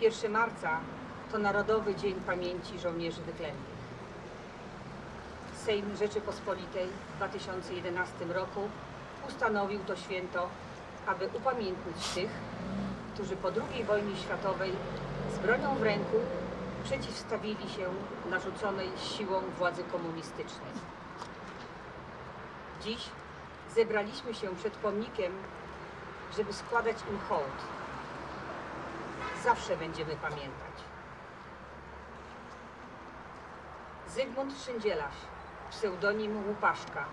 1 marca to Narodowy Dzień Pamięci Żołnierzy Wyklętych. Sejm Rzeczypospolitej w 2011 roku ustanowił to święto, aby upamiętnić tych, którzy po II wojnie światowej z bronią w ręku przeciwstawili się narzuconej siłą władzy komunistycznej. Dziś zebraliśmy się przed pomnikiem, żeby składać im hołd. Zawsze będziemy pamiętać. Zygmunt Szyndzielaś, pseudonim Łupaszka,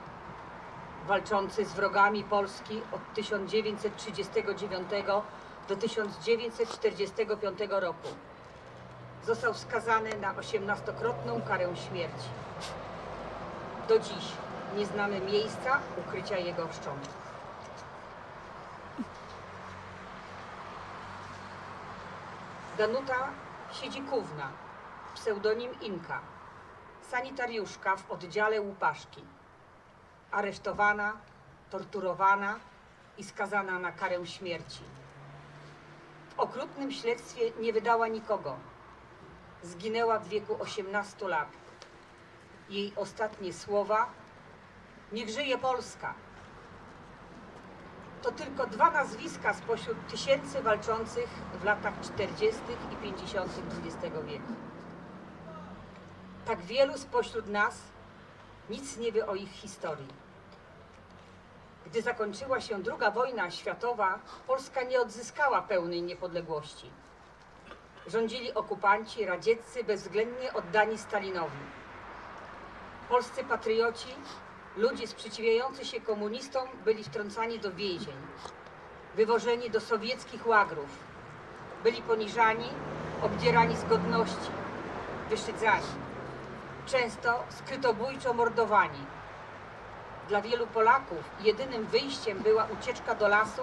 walczący z wrogami Polski od 1939 do 1945 roku. Został skazany na 18-krotną karę śmierci. Do dziś nie znamy miejsca ukrycia jego szczątków. Danuta Siedzikówna, pseudonim Inka, sanitariuszka w oddziale Łupaszki. Aresztowana, torturowana i skazana na karę śmierci. W okrutnym śledztwie nie wydała nikogo. Zginęła w wieku 18 lat. Jej ostatnie słowa: Niech żyje Polska. To tylko dwa nazwiska spośród tysięcy walczących w latach 40. i 50. XX wieku. Tak wielu spośród nas nic nie wie o ich historii. Gdy zakończyła się II wojna światowa, Polska nie odzyskała pełnej niepodległości. Rządzili okupanci radzieccy bezwzględnie oddani Stalinowi. Polscy patrioci, ludzie sprzeciwiający się komunistom byli wtrącani do więzień, wywożeni do sowieckich łagrów, byli poniżani, obdzierani z godności, wyszydzani, często skrytobójczo mordowani. Dla wielu Polaków jedynym wyjściem była ucieczka do lasu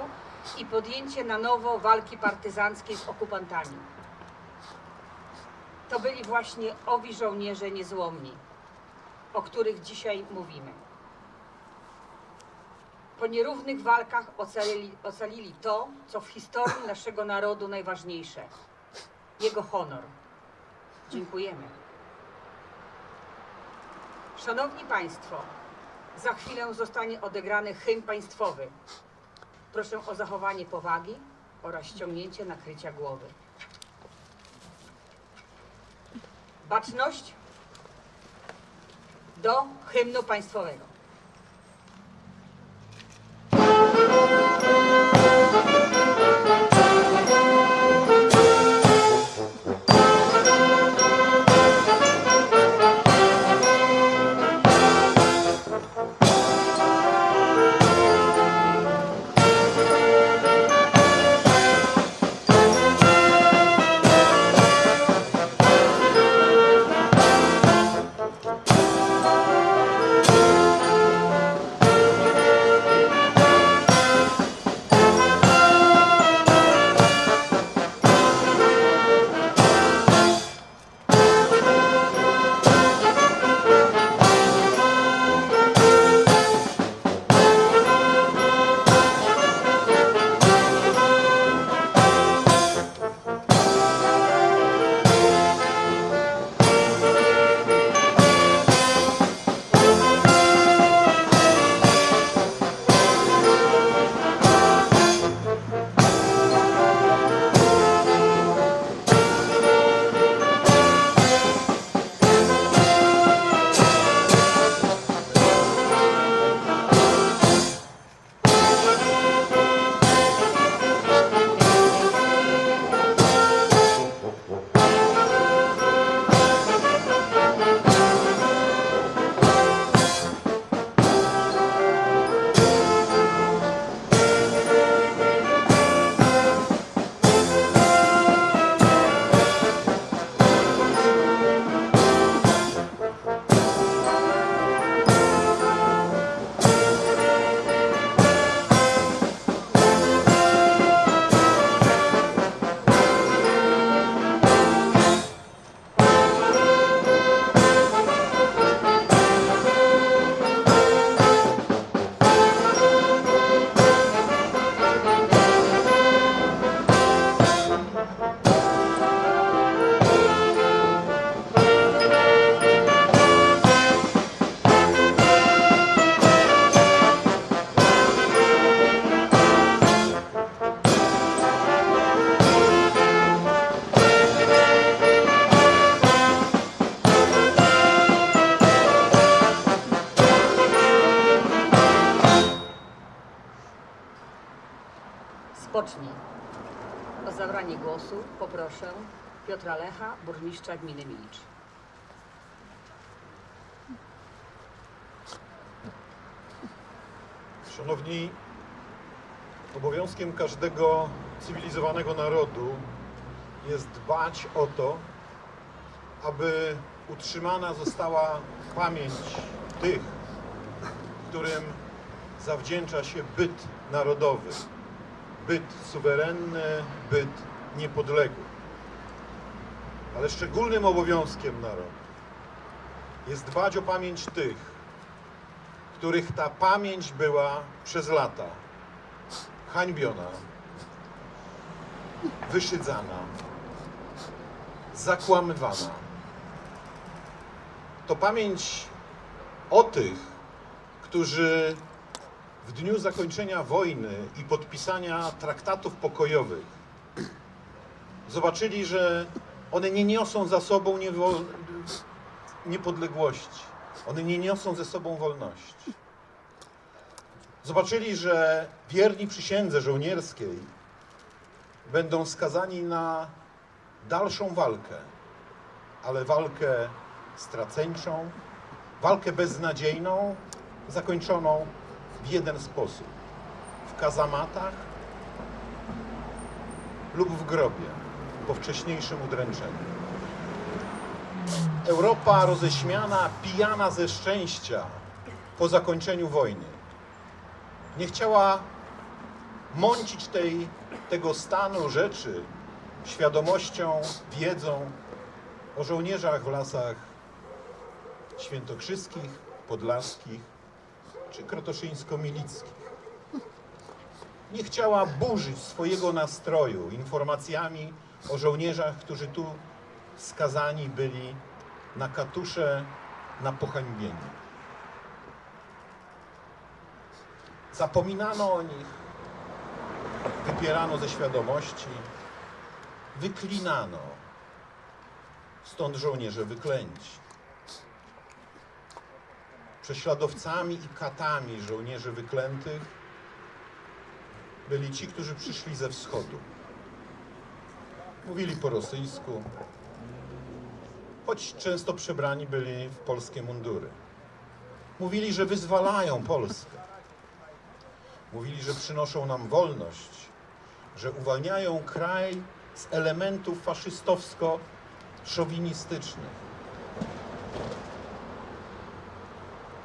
i podjęcie na nowo walki partyzanckiej z okupantami. To byli właśnie owi żołnierze niezłomni, o których dzisiaj mówimy. Po nierównych walkach ocalili, ocalili to, co w historii naszego narodu najważniejsze jego honor. Dziękujemy. Szanowni Państwo, za chwilę zostanie odegrany hymn państwowy. Proszę o zachowanie powagi oraz ściągnięcie nakrycia głowy. Baczność do hymnu państwowego. Piotra Lecha, burmistrza gminy Milicz. Szanowni, obowiązkiem każdego cywilizowanego narodu jest dbać o to, aby utrzymana została pamięć tych, którym zawdzięcza się byt narodowy, byt suwerenny, byt niepodległy. Ale szczególnym obowiązkiem narodu jest dbać o pamięć tych, których ta pamięć była przez lata hańbiona, wyszydzana, zakłamywana. To pamięć o tych, którzy w dniu zakończenia wojny i podpisania traktatów pokojowych zobaczyli, że one nie niosą za sobą niepodległości. One nie niosą ze sobą wolności. Zobaczyli, że wierni przysiędze żołnierskiej będą skazani na dalszą walkę, ale walkę straceńczą, walkę beznadziejną, zakończoną w jeden sposób: w kazamatach lub w grobie po wcześniejszym udręczeniu. Europa roześmiana, pijana ze szczęścia po zakończeniu wojny. Nie chciała mącić tej, tego stanu rzeczy świadomością, wiedzą o żołnierzach w lasach świętokrzyskich, podlaskich czy krotoszyńsko-milickich. Nie chciała burzyć swojego nastroju informacjami o żołnierzach, którzy tu skazani byli na katusze, na pohańbienie. Zapominano o nich, wypierano ze świadomości, wyklinano. Stąd żołnierze wyklęci. Prześladowcami i katami żołnierzy wyklętych byli ci, którzy przyszli ze wschodu. Mówili po rosyjsku, choć często przebrani byli w polskie mundury. Mówili, że wyzwalają Polskę. Mówili, że przynoszą nam wolność, że uwalniają kraj z elementów faszystowsko-szowinistycznych.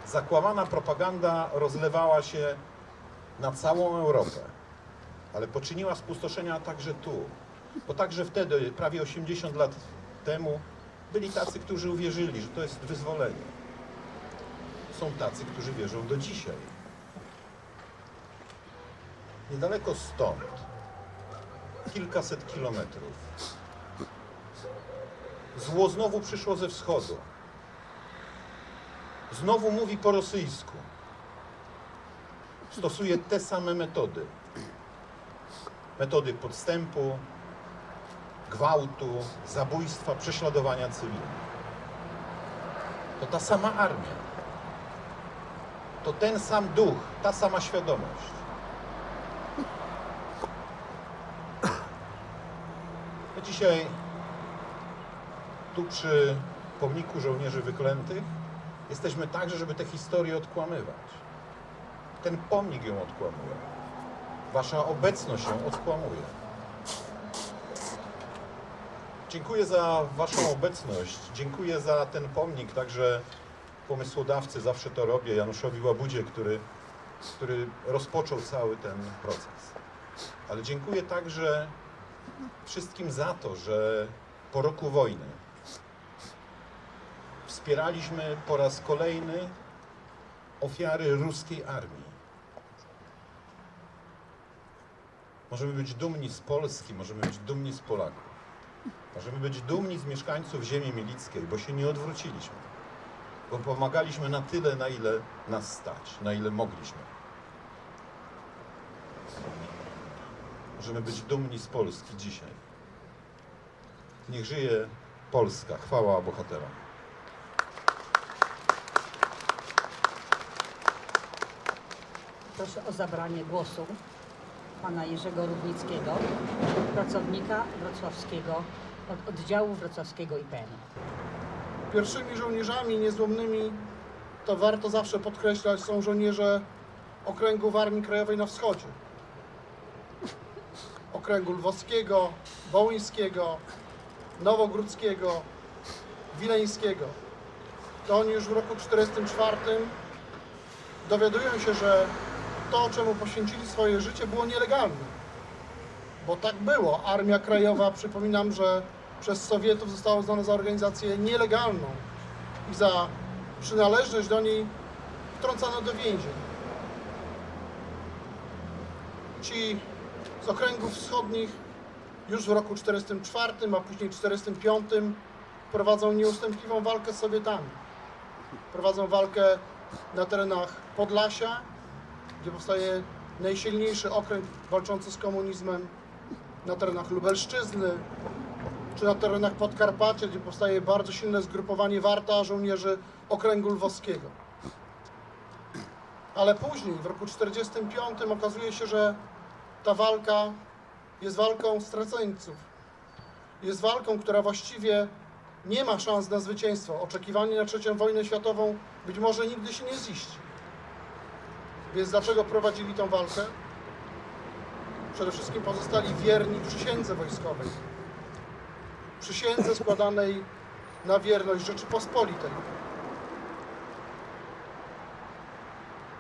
Zakłamana propaganda rozlewała się na całą Europę, ale poczyniła spustoszenia także tu. Bo także wtedy, prawie 80 lat temu, byli tacy, którzy uwierzyli, że to jest wyzwolenie. Są tacy, którzy wierzą do dzisiaj. Niedaleko stąd, kilkaset kilometrów, zło znowu przyszło ze wschodu. Znowu mówi po rosyjsku. Stosuje te same metody. Metody podstępu, gwałtu, zabójstwa, prześladowania cywilnych. To ta sama armia. To ten sam duch, ta sama świadomość. My dzisiaj tu przy pomniku żołnierzy wyklętych jesteśmy także, żeby tę historię odkłamywać. Ten pomnik ją odkłamuje. Wasza obecność ją odkłamuje. Dziękuję za Waszą obecność. Dziękuję za ten pomnik, także pomysłodawcy, zawsze to robię, Januszowi Łabudzie, który, który rozpoczął cały ten proces. Ale dziękuję także wszystkim za to, że po roku wojny wspieraliśmy po raz kolejny ofiary ruskiej armii. Możemy być dumni z Polski, możemy być dumni z Polaków. Możemy być dumni z mieszkańców ziemi milickiej, bo się nie odwróciliśmy. Bo pomagaliśmy na tyle, na ile nas stać, na ile mogliśmy. Możemy być dumni z Polski dzisiaj. Niech żyje Polska. Chwała bohaterom. Proszę o zabranie głosu pana Jerzego Rudnickiego, pracownika wrocławskiego, od oddziału wrocławskiego IPN. Pierwszymi żołnierzami niezłomnymi, to warto zawsze podkreślać, są żołnierze okręgów Armii Krajowej na wschodzie. Okręgu Lwowskiego, Wołyńskiego, Nowogródzkiego, Wileńskiego. To oni już w roku 1944 dowiadują się, że to, czemu poświęcili swoje życie, było nielegalne. Bo tak było. Armia Krajowa, przypominam, że przez Sowietów została uznana za organizację nielegalną i za przynależność do niej wtrącano do więzień. Ci z okręgów wschodnich już w roku 1944, a później 1945 prowadzą nieustępliwą walkę z Sowietami. Prowadzą walkę na terenach Podlasia, gdzie powstaje najsilniejszy okręg walczący z komunizmem, na terenach Lubelszczyzny, czy na terenach Podkarpacia, gdzie powstaje bardzo silne zgrupowanie Warta żołnierzy Okręgu Lwowskiego. Ale później, w roku 1945, okazuje się, że ta walka jest walką straceńców. Jest walką, która właściwie nie ma szans na zwycięstwo. Oczekiwanie na trzecią wojnę światową być może nigdy się nie ziści. Więc dlaczego prowadzili tą walkę? Przede wszystkim pozostali wierni przysiędze wojskowej przysiędze składanej na wierność Rzeczypospolitej.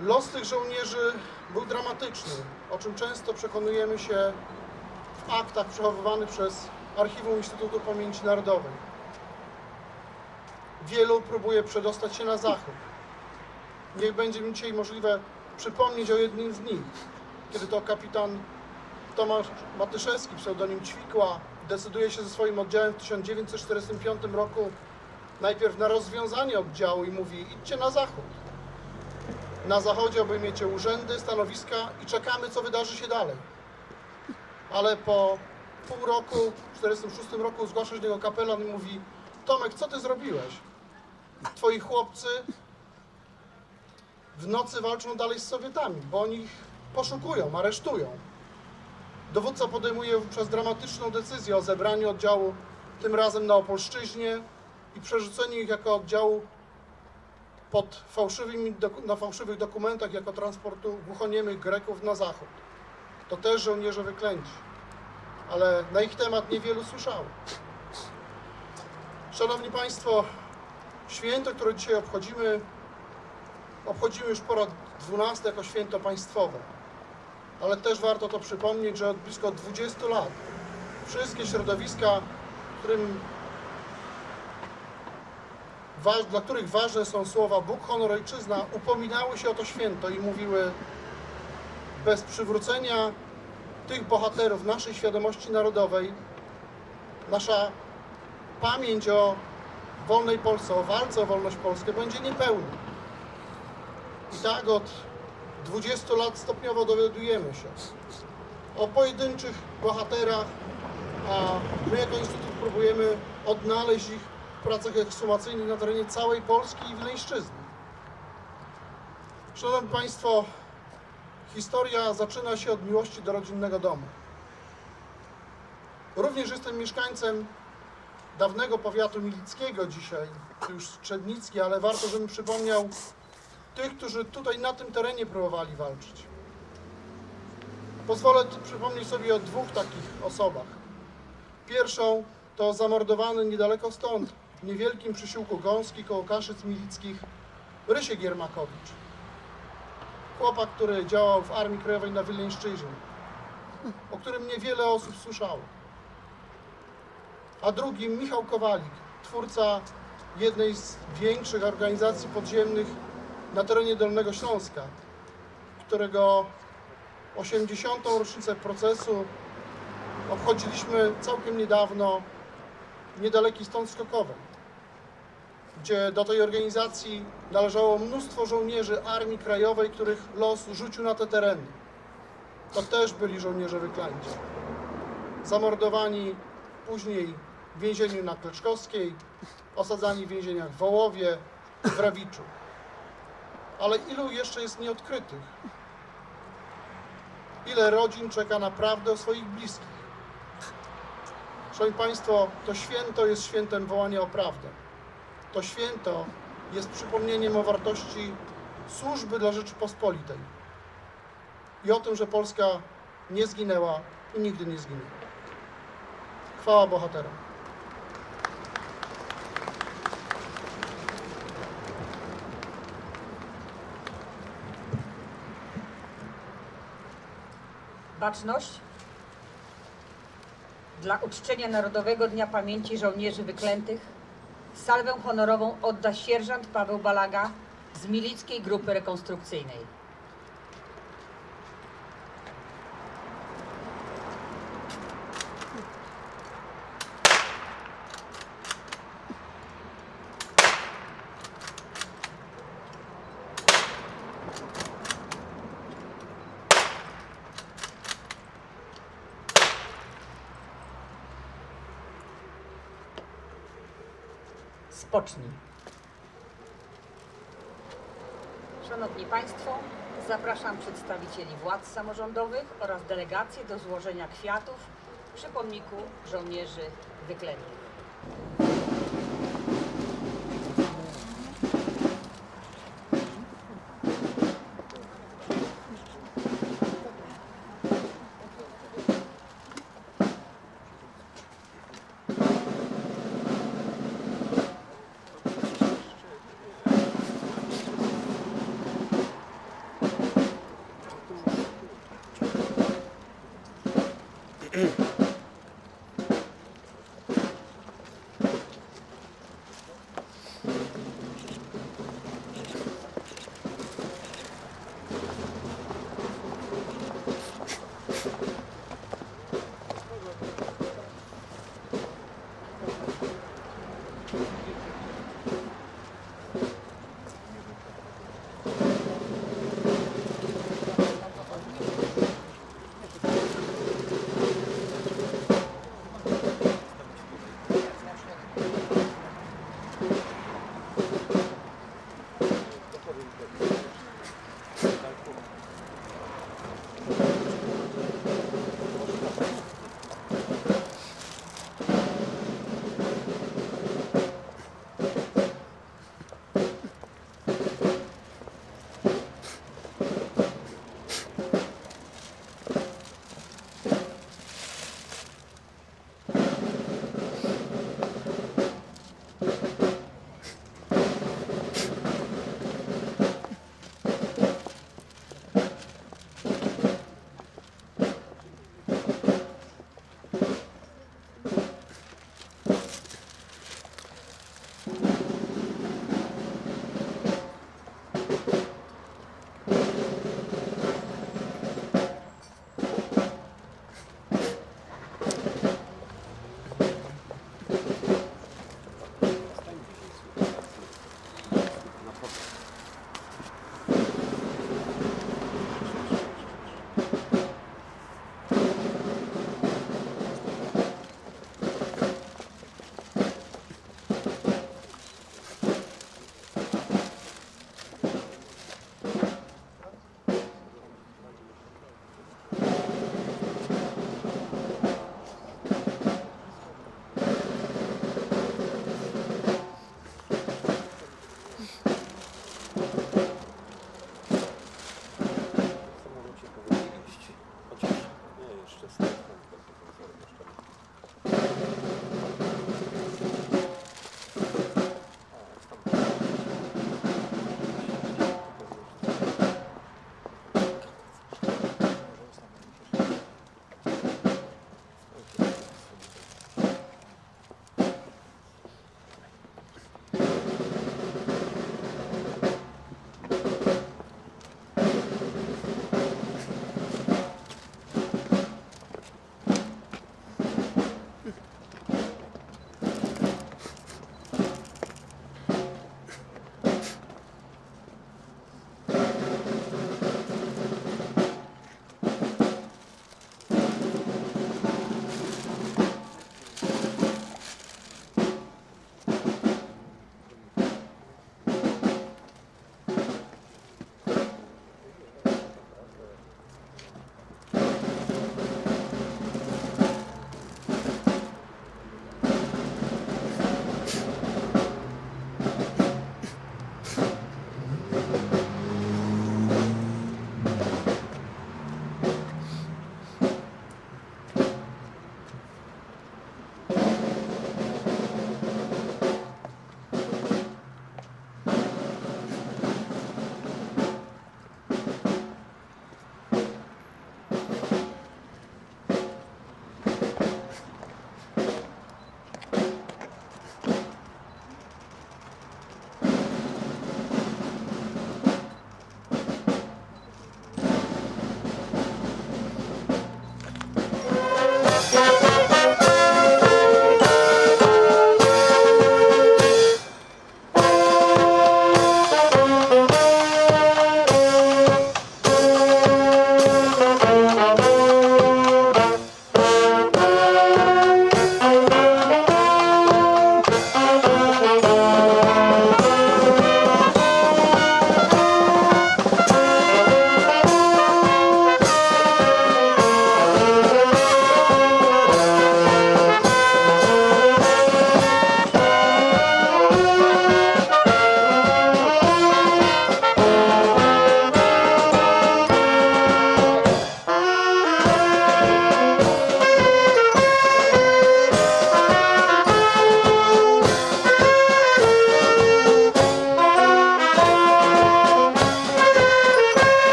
Los tych żołnierzy był dramatyczny, o czym często przekonujemy się w aktach przechowywanych przez Archiwum Instytutu Pamięci Narodowej. Wielu próbuje przedostać się na zachód. Niech będzie mi dzisiaj możliwe przypomnieć o jednym z nich, kiedy to kapitan Tomasz Matyszewski, pseudonim Ćwikła, decyduje się ze swoim oddziałem w 1945 roku najpierw na rozwiązanie oddziału i mówi idźcie na zachód. Na zachodzie obejmiecie urzędy, stanowiska i czekamy, co wydarzy się dalej. Ale po pół roku, w 1946 roku zgłasza się do niego kapelan i mówi Tomek, co ty zrobiłeś? Twoi chłopcy w nocy walczą dalej z Sowietami, bo oni ich poszukują, aresztują. Dowódca podejmuje wówczas dramatyczną decyzję o zebraniu oddziału, tym razem na Opolszczyźnie i przerzuceniu ich jako oddziału pod fałszywymi, na fałszywych dokumentach jako transportu głuchoniemych Greków na zachód. To też żołnierze wyklęci, ale na ich temat niewielu słyszało. Szanowni Państwo, święto, które dzisiaj obchodzimy, obchodzimy już po raz 12 jako święto państwowe ale też warto to przypomnieć, że od blisko 20 lat wszystkie środowiska, którym dla których ważne są słowa Bóg, honor, ojczyzna, upominały się o to święto i mówiły bez przywrócenia tych bohaterów naszej świadomości narodowej, nasza pamięć o wolnej Polsce, o walce o wolność Polskę będzie niepełna. I tak od 20 lat stopniowo dowiadujemy się o pojedynczych bohaterach, a my jako Instytut próbujemy odnaleźć ich w pracach ekshumacyjnych na terenie całej Polski i Wileńszczyzny. Szanowni Państwo, historia zaczyna się od miłości do rodzinnego domu. Również jestem mieszkańcem dawnego powiatu milickiego dzisiaj, już Strzednicki, ale warto, żebym przypomniał tych, którzy tutaj na tym terenie próbowali walczyć. Pozwolę przypomnieć sobie o dwóch takich osobach. Pierwszą to zamordowany niedaleko stąd, w niewielkim przysiłku Gąski koło Kaszyc Milickich, Rysiek Giermakowicz. Chłopak, który działał w Armii Krajowej na Wileńszczyźnie, o którym niewiele osób słyszało. A drugim Michał Kowalik, twórca jednej z większych organizacji podziemnych na terenie Dolnego Śląska, którego 80. rocznicę procesu obchodziliśmy całkiem niedawno w niedalekiej stąd Skokowej, gdzie do tej organizacji należało mnóstwo żołnierzy Armii Krajowej, których los rzucił na te tereny. To też byli żołnierze wyklęci. Zamordowani później w więzieniu na Kleczkowskiej, osadzani w więzieniach w Wołowie, w Rawiczu ale ilu jeszcze jest nieodkrytych? ile rodzin czeka naprawdę o swoich bliskich. Szanowni Państwo, to święto jest świętem wołania o prawdę. To święto jest przypomnieniem o wartości służby dla Rzeczypospolitej i o tym, że Polska nie zginęła i nigdy nie zginie. Chwała bohaterom. Baczność dla uczczenia Narodowego Dnia Pamięci Żołnierzy Wyklętych salwę honorową odda sierżant Paweł Balaga z Milickiej Grupy Rekonstrukcyjnej. Spocznij. Szanowni Państwo, zapraszam przedstawicieli władz samorządowych oraz delegację do złożenia kwiatów przy pomniku żołnierzy wyklętych.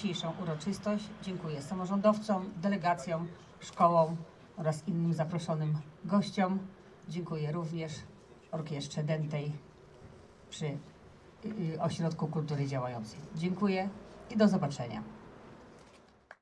Dzisiejszą uroczystość. Dziękuję samorządowcom, delegacjom, szkołom oraz innym zaproszonym gościom. Dziękuję również Orkiestrze Dętej przy y, y, Ośrodku Kultury Działającej. Dziękuję i do zobaczenia.